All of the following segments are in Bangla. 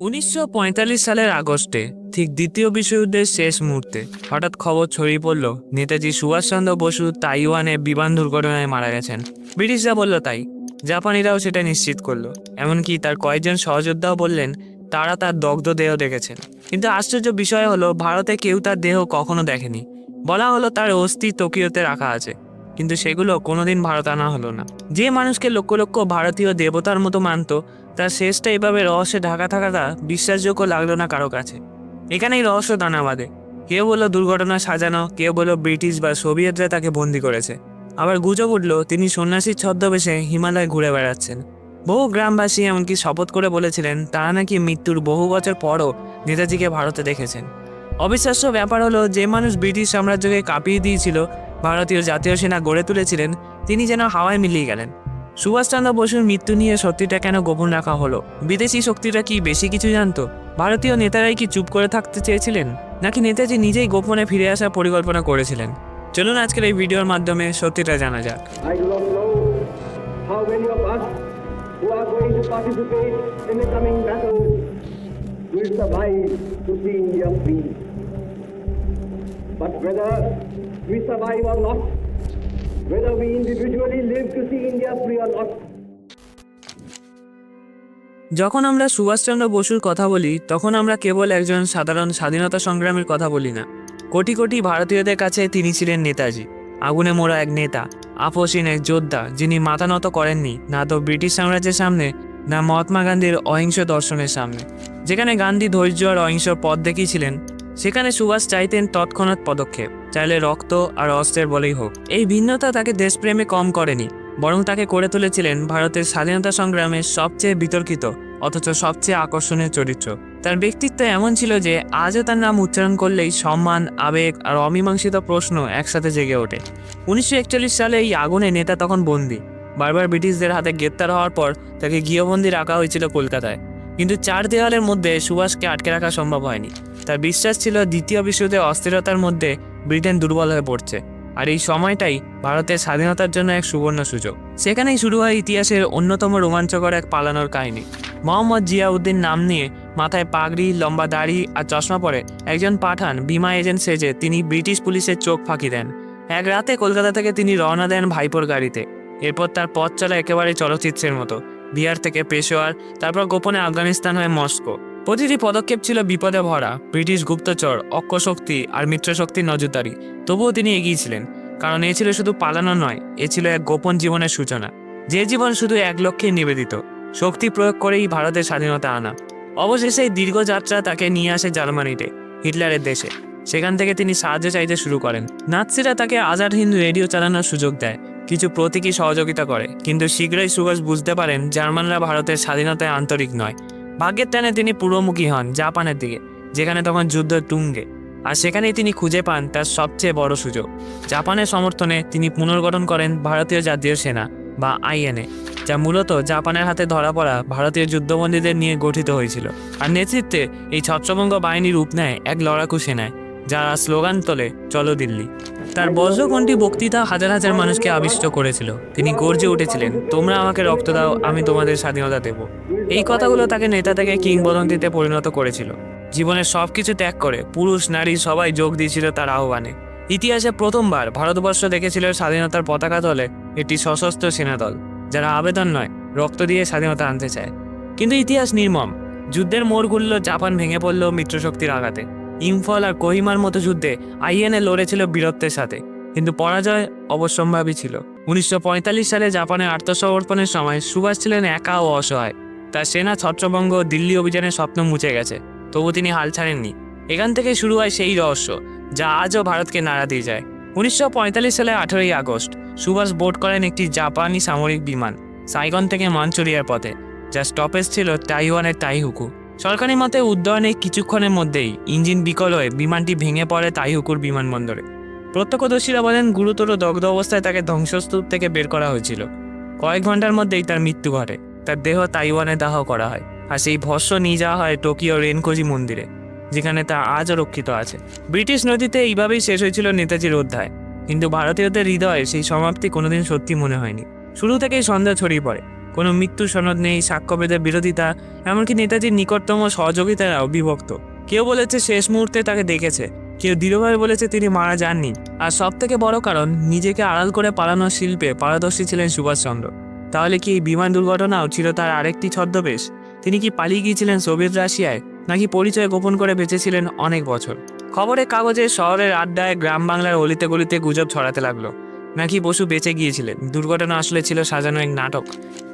উনিশশো পঁয়তাল্লিশ সালের আগস্টে, ঠিক দ্বিতীয় বিশ্বযুদ্ধের শেষ মুহূর্তে, হঠাৎ খবর ছড়িয়ে পড়ল, নেতাজি সুভাষচন্দ্র বসু তাইওয়ানে বিমান দুর্ঘটনায় মারা গেছেন। ব্রিটিশরা বলল তাই, জাপানিরাও সেটা নিশ্চিত করল, এমনকি তার কয়েকজন সহযোদ্ধাও বললেন, তারা তার দগ্ধ দেহ দেখেছেন। কিন্তু আশ্চর্য বিষয় হলো, ভারতে কেউ তার দেহ কখনো দেখেনি। বলা হলো তার অস্থি টোকিওতে রাখা আছে। কিন্তু সেগুলো কোনোদিন ভারত আনা হলো না। যে মানুষকে লক্ষ লক্ষ ভারতীয় দেবতার মতো মানত, তার শেষটা এভাবে রহস্যে ঢাকা থাকাটা বিশ্বাসযোগ্য লাগল না কারও কাছে। এখানেই রহস্য দানা বাঁধে কেউ বলল দুর্ঘটনা সাজানো, কেউ বলল ব্রিটিশ বা সোভিয়েতরা তাকে বন্দি করেছে। আবার গুজব উঠল, তিনি সন্ন্যাসীর ছদ্মবেশে হিমালয় ঘুরে বেড়াচ্ছেন। বহু গ্রামবাসী এমনকি শপথ করে বলেছিলেন, তারা নাকি মৃত্যুর বহু বছর পরও নেতাজিকে ভারতে দেখেছেন। অবিশ্বাস্য ব্যাপার হলো, যে মানুষ ব্রিটিশ সাম্রাজ্যকে কাঁপিয়ে দিয়েছিল ভারতীয় জাতীয় সেনা গড়ে তুলেছিলেন, তিনি যেন হাওয়ায় মিলিয়ে গেলেন। সুভাষচন্দ্র বসুর মৃত্যু নিয়ে সত্যিটা কেন গোপন রাখা হলো? বিদেশি শক্তিরা কি বেশি কিছু জানতো? ভারতীয় নেতারাই কি চুপ করে থাকতে চেয়েছিলেন? নাকি নেতাজি নিজেই গোপনে ফিরে আসার পরিকল্পনা করেছিলেন? চলুন আজকের এই ভিডিওর মাধ্যমে সত্যিটা জানা যাক. But we survive or not, whether we individually live to see India free or not, যখন আমরা সুভাষচন্দ্র বসুর কথা বলি তখন আমরা কেবল একজন সাধারণ স্বাধীনতা সংগ্রামীর কথা বলি না। কোটি কোটি ভারতীয়দের কাছে তিনি ছিলেন নেতাজি। আগুনে মোড়া এক নেতা আপসীন এক যোদ্ধা যিনি মাথা নত করেননি না তো ব্রিটিশ সাম্রাজ্যের সামনে না মহাত্মা গান্ধীর অহিংস দর্শনের সামনে। যেখানে গান্ধী ধৈর্য আর অহিংসর পথ দেখিয়েছিলেন সেখানে সুভাষ চাইতেন তৎক্ষণাৎ পদক্ষেপ, চাইলে রক্ত আর অস্ত্রের বলেই হোক। এই ভিন্নতা তাকে দেশপ্রেমে কম করেনি, বরং তাকে করে তুলেছিলেন ভারতের স্বাধীনতা সংগ্রামের সবচেয়ে বিতর্কিত, অথচ সবচেয়ে আকর্ষণীয় চরিত্র। তার ব্যক্তিত্ব এমন ছিল যে, আজও তার নাম উচ্চারণ করলেই সম্মান, আবেগ আর অমীমাংসিত প্রশ্ন একসাথে জেগে ওঠে। উনিশশো একচল্লিশ সালে এই আগুনে নেতা তখন বন্দী। বারবার ব্রিটিশদের হাতে গ্রেপ্তার হওয়ার পর তাকে গৃহবন্দী রাখা হয়েছিল কলকাতায়। কিন্তু চার দেওয়ালের মধ্যে সুভাষকে আটকে রাখা সম্ভব হয়নি। তার বিশ্বাস ছিল দ্বিতীয় বিশ্বযুদ্ধে অস্থিরতার মধ্যে ব্রিটেন দুর্বল হয়ে পড়ছে। আর এই সময়টাই ভারতের স্বাধীনতার জন্য এক সুবর্ণ সুযোগ। সেখানেই শুরু হয় ইতিহাসের অন্যতম রোমাঞ্চকর এক পালানোর কাহিনী। মোহাম্মদ জিয়াউদ্দিন নাম নিয়ে মাথায় পাগড়ি, লম্বা দাড়ি আর চশমা পরে একজন পাঠান বিমা এজেন্ট সেজে তিনি ব্রিটিশ পুলিশের চোখ ফাঁকি দেন। এক রাতে কলকাতা থেকে তিনি রওনা দেন ভাইপোর গাড়িতে। এরপর তার পথ চলা একেবারে চলচ্চিত্রের মতো। বিহার থেকে পেশোয়ার, তারপর গোপনে আফগানিস্তান হয়ে মস্কো। প্রতিটি পদক্ষেপ ছিল বিপদে ভরা। ব্রিটিশ গুপ্তচর, অক্ষশক্তি আর মিত্রশক্তির নজরদারি। তবুও তিনি এগিয়েছিলেন কারণ এ ছিল শুধু পালানো নয়, এ ছিল এক গোপন জীবনের সূচনা। যে জীবন শুধু এক লক্ষ্যে নিবেদিত, শক্তি প্রয়োগ করেই ভারতের স্বাধীনতা আনা। অবশেষে এই দীর্ঘ যাত্রা তাকে নিয়ে আসে জার্মানিতে, হিটলারের দেশে। সেখান থেকে তিনি সাহায্য চাইতে শুরু করেন। নাৎসিরা তাকে আজাদ হিন্দ রেডিও চালানোর সুযোগ দেয়। কিছু প্রতীকী সহযোগিতা করে, কিন্তু শীঘ্রই সুভাষ বুঝতে পারেন, জার্মানরা ভারতের স্বাধীনতায় আন্তরিক নয়। ভাগ্যের টানে তিনি পূর্বমুখী হন জাপানের দিকে, যেখানে তখন যুদ্ধ তুঙ্গে। আর সেখানেই তিনি খুঁজে পান তার সবচেয়ে বড় সুযোগ। জাপানের সমর্থনে তিনি পুনর্গঠন করেন ভারতীয় জাতীয় সেনা, বা আইএনএ, যা মূলত জাপানের হাতে ধরা পড়া ভারতীয় যুদ্ধবন্দীদের নিয়ে গঠিত হয়েছিল। আর নেতৃত্বে এই ছত্রভঙ্গ বাহিনী রূপ নেয় এক লড়াকু সেনায়, যারা স্লোগান তোলে, চলো দিল্লি। তার বজ্রকণ্ঠী বক্তৃতা হাজার হাজার মানুষকে আবিষ্ট করেছিল। তিনি গর্জে উঠেছিলেন, তোমরা আমাকে রক্ত দাও, আমি তোমাদের স্বাধীনতা দেব। এই কথাগুলো তাকে নেতা থেকে কিংবদন্তিতে পরিণত করেছিল। জীবনের সব কিছু ত্যাগ করে পুরুষ, নারী সবাই যোগ দিয়েছিল তার আহ্বানে। ইতিহাসে প্রথমবার ভারতবর্ষ দেখেছিল স্বাধীনতার পতাকা তলে একটি সশস্ত্র সেনাদল যারা আবেদন নয়, রক্ত দিয়ে স্বাধীনতা আনতে চায়। কিন্তু ইতিহাস নির্মম। যুদ্ধের মোড় ঘুরল জাপান ভেঙে পড়ল মিত্রশক্তির আঘাতে। ইম্ফল আর কোহিমার মতো যুদ্ধে আইএনএ লড়েছিল বীরত্বের সাথে, কিন্তু পরাজয় অবশ্যম্ভাবী ছিল। উনিশশো পঁয়তাল্লিশ সালে জাপানের আত্মসমর্পণের সময় সুভাষ ছিলেন একা ও অসহায়। তার সেনা, ছত্রভঙ্গ দিল্লি অভিযানের স্বপ্ন মুছে গেছে, তবু তিনি হাল ছাড়েননি। এখান থেকে শুরু হয় সেই রহস্য, যা আজও ভারতকে নাড়া দিয়ে যায়। উনিশশো পঁয়তাল্লিশ সালে আঠেরোই আগস্ট, সুভাষ বোট করেন একটি জাপানি সামরিক বিমান, সাইগন থেকে মানচুরিয়ার পথে, যার স্টপেজ ছিল তাইওয়ানের তাইহুকু। সরকারি মতে উদ্যয়নের কিছুক্ষণের মধ্যেই ইঞ্জিন বিকল হয়ে বিমানটি ভেঙে পড়ে তাইহুকুর বিমানবন্দরে। প্রত্যক্ষদর্শীরা বলেন, গুরুতর দগ্ধ অবস্থায় তাকে ধ্বংসস্তূপ থেকে বের করা হয়েছিল। কয়েক ঘণ্টার মধ্যেই তার মৃত্যু ঘটে। তার দেহ তাইওয়ানে দাহ করা হয় আর সেই ভস্য নিয়ে যাওয়া হয় টোকিও রেনকোজি মন্দিরে, যেখানে তা আজও রক্ষিত আছে। ব্রিটিশ নদীতে এইভাবেই শেষ হয়েছিল নেতাজির অধ্যায়। কিন্তু ভারতীয়দের হৃদয়ে সেই সমাপ্তি কোনোদিন সত্যি মনে হয়নি। শুরু থেকেই সন্দেহ ছড়িয়ে পড়ে। কোনো মৃত্যু সনদ নেই সাক্ষ্যবেদের বিরোধিতা, এমনকি নেতাজির নিকটতম সহযোগিতারাও বিভক্ত কেউ বলেছে শেষ মুহূর্তে তাকে দেখেছে, কেউ দৃঢ়ভাবে বলেছে তিনি মারা যাননি। আর সব থেকে বড় কারণ, নিজেকে আড়াল করে পালানোর শিল্পে পারদর্শী ছিলেন সুভাষচন্দ্র। তাহলে কি এই বিমান দুর্ঘটনাও ছিল তার আরেকটি ছদ্মবেশ? তিনি কি পালিয়ে গিয়েছিলেন সোভিয়েত রাশিয়ায়, নাকি পরিচয় গোপন করে বেঁচেছিলেন অনেক বছর? খবরের কাগজে শহরের আড্ডায় গ্রাম বাংলার অলিতে গলিতে গুজব ছড়াতে লাগল। নাকি বসু বেঁচে গিয়েছিলেন? দুর্ঘটনা আসলে ছিল সাজানো এক নাটক।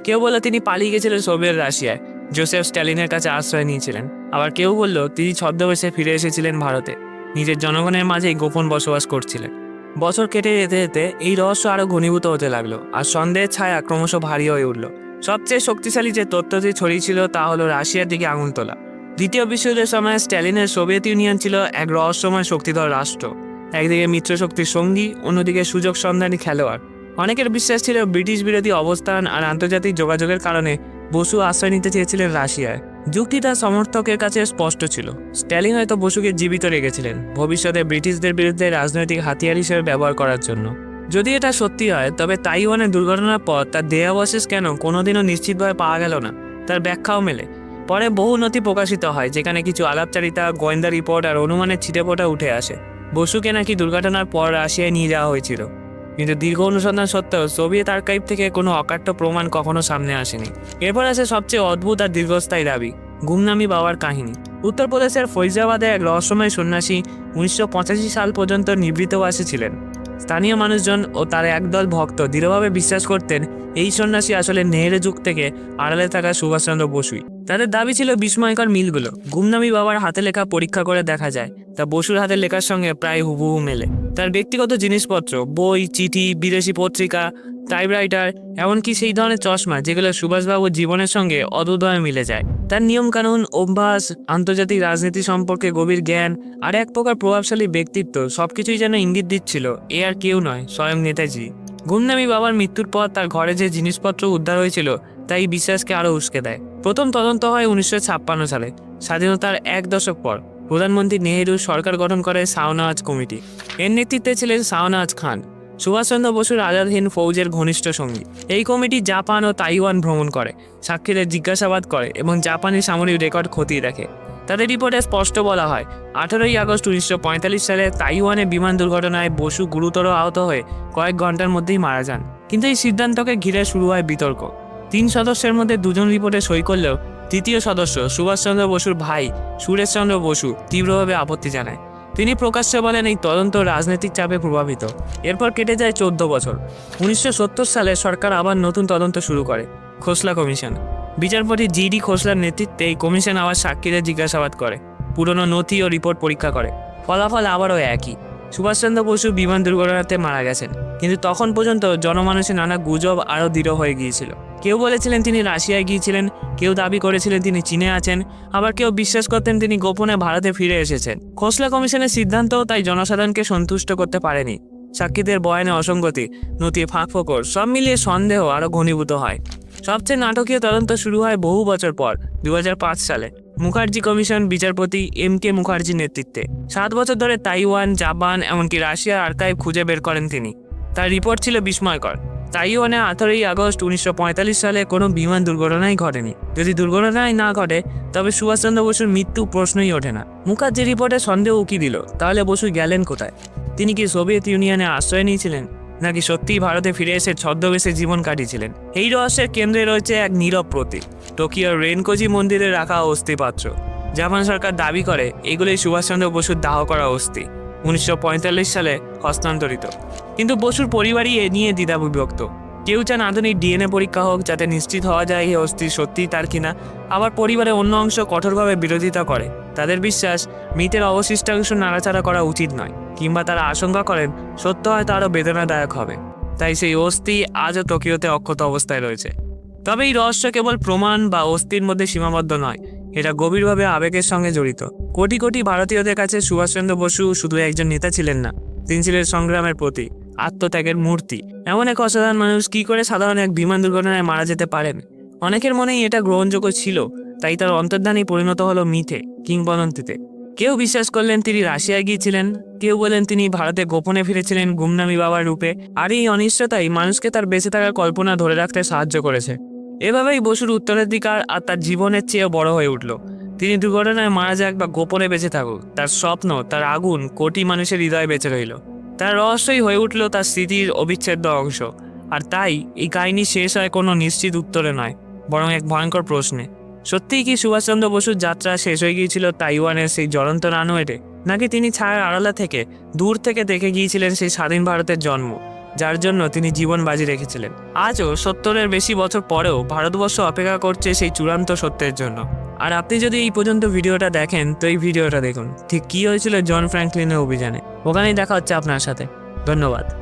কেউ বলল তিনি পালিয়ে গেছিলেন সোভিয়েত রাশিয়ায়। জোসেফ স্ট্যালিনের কাছে আশ্রয় নিয়েছিলেন। আবার কেউ বলল তিনি ছদ্মবেশে ফিরে এসেছিলেন ভারতে। নিজের জনগণের মাঝেই গোপন বসবাস করছিলেন। বছর কেটে যেতে যেতে এই রহস্য আরও ঘনীভূত হতে লাগল আর সন্দেহের ছায়া ক্রমশ ভারী হয়ে উঠল। সবচেয়ে শক্তিশালী যে তথ্যটি ছড়িয়েছিল তা হলো রাশিয়ার দিকে আঙুল তোলা। দ্বিতীয় বিশ্বযুদ্ধের সময় স্ট্যালিনের সোভিয়েত ইউনিয়ন ছিল এক রহস্যময় শক্তিধর রাষ্ট্র। একদিকে মিত্রশক্তির সঙ্গী, অন্যদিকে সুযোগ সন্ধানী খেলোয়াড়। অনেকের বিশ্বাস ছিল ব্রিটিশ বিরোধী অবস্থান আর আন্তর্জাতিক যোগাযোগের কারণে বসু আশ্রয় নিতে চেয়েছিলেন রাশিয়ায়। যুক্তি তার সমর্থকের কাছে স্পষ্ট ছিল। স্ট্যালিন হয়তো বসুকে জীবিত রেখেছিলেন ভবিষ্যতে ব্রিটিশদের বিরুদ্ধে রাজনৈতিক হাতিয়ার হিসেবে ব্যবহার করার জন্য। যদি এটা সত্যি হয়, তবে তাইওয়ানের দুর্ঘটনার পর তার দেহাবশেষ কেন কোনোদিনও নিশ্চিতভাবে পাওয়া গেল না, তার ব্যাখ্যাও মেলে। পরে বহু নথি প্রকাশিত হয়, যেখানে কিছু আলাপচারিতা, গোয়েন্দা রিপোর্ট আর অনুমানের ছিটেফোঁটা উঠে আসে। বসুকে নাকি দুর্ঘটনার পর রাশিয়ায় নিয়ে যাওয়া হয়েছিল। কিন্তু দীর্ঘ অনুসন্ধান সত্ত্বেও সোভিয়েত আর্কাইভ থেকে কোনো অকাট্য প্রমাণ কখনো সামনে আসেনি। এরপর আসে সবচেয়ে অদ্ভুত আর দীর্ঘস্থায়ী দাবি, গুমনামি বাবার কাহিনী। উত্তরপ্রদেশের ফৈজাবাদে এক রহস্যময় সন্ন্যাসী উনিশশো পঁচাশি সাল পর্যন্ত নিবৃত্তবাসী ছিলেন। স্থানীয় মানুষজন ও তার একদল ভক্ত দৃঢ়ভাবে বিশ্বাস করতেন এই সন্ন্যাসী আসলে নেহেরু যুগ থেকে আড়ালে থাকা সুভাষচন্দ্র বসুই। তাদের দাবি ছিল বিস্ময়কর মিলগুলো। গুমনামি বাবার হাতে লেখা পরীক্ষা করে দেখা যায়, তা বসুর হাতের লেখার সঙ্গে প্রায় হুবহু মেলে। তার ব্যক্তিগত জিনিসপত্র, বই, চিঠি, বিদেশি পত্রিকা টাইপরাইটার এমনকি সেই ধরনের চশমা যেগুলো সুভাষবাবুর জীবনের সঙ্গে অদুদয় মিলে যায়। তার নিয়মকানুন, অভ্যাস, আন্তর্জাতিক রাজনীতি সম্পর্কে গভীর জ্ঞান আর এক প্রকার প্রভাবশালী ব্যক্তিত্ব সবকিছুই যেন ইঙ্গিত দিচ্ছিল, এ আর কেউ নয়, স্বয়ং নেতাজি। গুমনামি বাবার মৃত্যুর পর তার ঘরে যে জিনিসপত্র উদ্ধার হয়েছিল তাই বিশ্বাসকে আরও উস্কে দেয়। প্রথম তদন্ত হয় উনিশশো ছাপ্পান্ন সালে, স্বাধীনতার এক দশক পর। প্রধানমন্ত্রী নেহেরু সরকার গঠন করে শাহনওয়াজ কমিটি। এর নেতৃত্বে ছিলেন শাহনওয়াজ খান, সুভাষচন্দ্র বসুর আজাদহীন ফৌজের ঘনিষ্ঠ সঙ্গী। এই কমিটি জাপান ও তাইওয়ান ভ্রমণ করে, সাক্ষীদের জিজ্ঞাসাবাদ করে এবং জাপানি সামরিক রেকর্ড খতিয়ে দেখে। তাদের রিপোর্টে স্পষ্ট বলা হয়, আঠারোই আগস্ট উনিশশো পঁয়তাল্লিশ সালে তাইওয়ানে বিমান দুর্ঘটনায় বসু গুরুতর আহত হয়ে কয়েক ঘণ্টার মধ্যেই মারা যান। কিন্তু এই সিদ্ধান্তকে ঘিরে শুরু হয় বিতর্ক। তিন সদস্যের মধ্যে দুজন রিপোর্টে সই করলেও তৃতীয় সদস্য সুভাষচন্দ্র বসুর ভাই সুরেশচন্দ্র বসু তীব্রভাবে আপত্তি জানায়। তিনি প্রকাশ্যে বলেন, এই তদন্ত রাজনৈতিক চাপে প্রভাবিত। এরপর কেটে যায় চোদ্দ বছর। উনিশশো সত্তর সালে সরকার আবার নতুন তদন্ত শুরু করে। খোসলা কমিশন। বিচারপতি জিডি খোসলার নেতৃত্বে এই কমিশন আবার সাক্ষীদের জিজ্ঞাসাবাদ করে, পুরনো নথি ও রিপোর্ট পরীক্ষা করে। ফলাফল আবারও একই। সুভাষচন্দ্র বসু বিমান দুর্ঘটনাতে মারা গেছেন, কিন্তু তখন পর্যন্ত জনমানুষের নানা গুজব আরও দৃঢ় হয়ে গিয়েছিল। কেউ বলেছিলেন তিনি রাশিয়ায় গিয়েছিলেন, কেউ দাবি করেছিলেন তিনি চীনে আছেন, আবার কেউ বিশ্বাস করতেন তিনি গোপনে ভারতে ফিরে এসেছেন। খোসলা কমিশনের সিদ্ধান্তও তাই জনসাধারণকে সন্তুষ্ট করতে পারেনি। সাক্ষীদের বয়ানে অসঙ্গতি নথি ফাঁক ফোকর, সব মিলিয়ে সন্দেহ আরও ঘনীভূত হয়। সবচেয়ে নাটকীয় তদন্ত শুরু হয় বহু বছর পর দু হাজার পাঁচ সালে। মুখার্জি কমিশন বিচারপতি এম কে মুখার্জির নেতৃত্বে। সাত বছর ধরে তাইওয়ান, জাপান, এমনকি রাশিয়ার আর্কাইভ খুঁজে বের করেন তিনি। তার রিপোর্ট ছিল বিস্ময়কর। তাইওয়ানে আঠারোই আগস্ট উনিশশো পঁয়তাল্লিশ সালে কোনো বিমান দুর্ঘটনাই ঘটেনি। যদি দুর্ঘটনাই না ঘটে, তবে সুভাষচন্দ্র বসুর মৃত্যু প্রশ্নই ওঠে না। মুখার্জি রিপোর্টে সন্দেহ উকি দিল, তাহলে বসু গেলেন কোথায়? তিনি কি সোভিয়েত ইউনিয়নে আশ্রয় নিয়েছিলেন, নাকি সত্যিই ভারতে ফিরে এসে ছদ্মবেশে জীবন কাটিয়েছিলেন? এই রহস্যের কেন্দ্রে রয়েছে এক নীরব প্রতীক, টোকিওর রেনকোজি মন্দিরে রাখা অস্থিপাত্র। জাপান সরকার দাবি করে, এগুলোই সুভাষচন্দ্র বসুর দাহ করা অস্থি। উনিশশো পঁয়তাল্লিশ সালে হস্তান্তরিত। কিন্তু বসুর পরিবারই এ নিয়ে দ্বিধাবিভক্ত। কেউ চান আধুনিক ডিএনএ পরীক্ষা হোক যাতে নিশ্চিত হওয়া যায় এই অস্থি সত্যিই তার কিনা। আবার পরিবারের অন্য অংশ কঠোরভাবে বিরোধিতা করে। তাদের বিশ্বাস, মৃতের অবশিষ্টাংশ নাড়াচাড়া করা উচিত নয়, কিংবা তারা আশঙ্কা করেন সত্য হয়তো আরও বেদনাদায়ক হবে। তাই সেই অস্থি আজও টোকিওতে অক্ষত অবস্থায় রয়েছে। তবে এই রহস্য কেবল প্রমাণ বা অস্থির মধ্যে সীমাবদ্ধ নয় এটা গভীরভাবে আবেগের সঙ্গে জড়িত। কোটি কোটি ভারতীয়দের কাছে সুভাষচন্দ্র বসু শুধু একজন নেতা ছিলেন না, তিনি ছিলেন সংগ্রামের প্রতীক, আত্মত্যাগের মূর্তি। এমন এক অসাধারণ মানুষ কি করে সাধারণ এক বিমান দুর্ঘটনায় মারা যেতে পারেন? অনেকের মনেই এটা গ্রহণযোগ্য ছিল, তাই তার অন্তর্ধানই পরিণত হলো মিথে, কিংবদন্তিতে। কেউ বিশ্বাস করলেন তিনি রাশিয়ায় গিয়েছিলেন, কেউ বলেন তিনি ভারতে গোপনে ফিরেছিলেন গুমনামি বাবার রূপে, আর এই অনিশ্চয়তাই মানুষকে তার বেঁচে থাকার কল্পনা ধরে রাখতে সাহায্য করেছে। এভাবেই বসুর উত্তরাধিকার আর তার জীবনের চেয়েও বড় হয়ে উঠল। তিনি দুর্ঘটনায় মারা যাক বা গোপনে বেঁচে থাকুক, তার স্বপ্ন, তার আগুন কোটি মানুষের হৃদয়ে বেঁচে রইল। তার রহস্যই হয়ে উঠল তার স্মৃতির অবিচ্ছেদ্য অংশ। আর তাই এই কাহিনী শেষ হয় কোনো নিশ্চিত উত্তরে নয়, বরং এক ভয়ঙ্কর প্রশ্নে। সত্যিই কি সুভাষচন্দ্র বসুর যাত্রা শেষ হয়ে গিয়েছিল তাইওয়ানের সেই জ্বলন্ত রানওয়েটে নাকি তিনি ছায়ার আড়ালা থেকে দূর থেকে দেখে গিয়েছিলেন সেই স্বাধীন ভারতের জন্ম? যার জন্য তিনি জীবন বাজি রেখেছিলেন। আজও সত্তরের বেশি বছর পরেও ভারতবর্ষ অপেক্ষা করছে সেই চূড়ান্ত সত্যের জন্য। আর আপনি যদি এই পর্যন্ত ভিডিওটা দেখেন, তো এই ভিডিওটা দেখুন। ঠিক কী হয়েছিল জন ফ্র্যাঙ্কলিনের অভিযানে? ওখানেই দেখা হচ্ছে আপনার সাথে। ধন্যবাদ।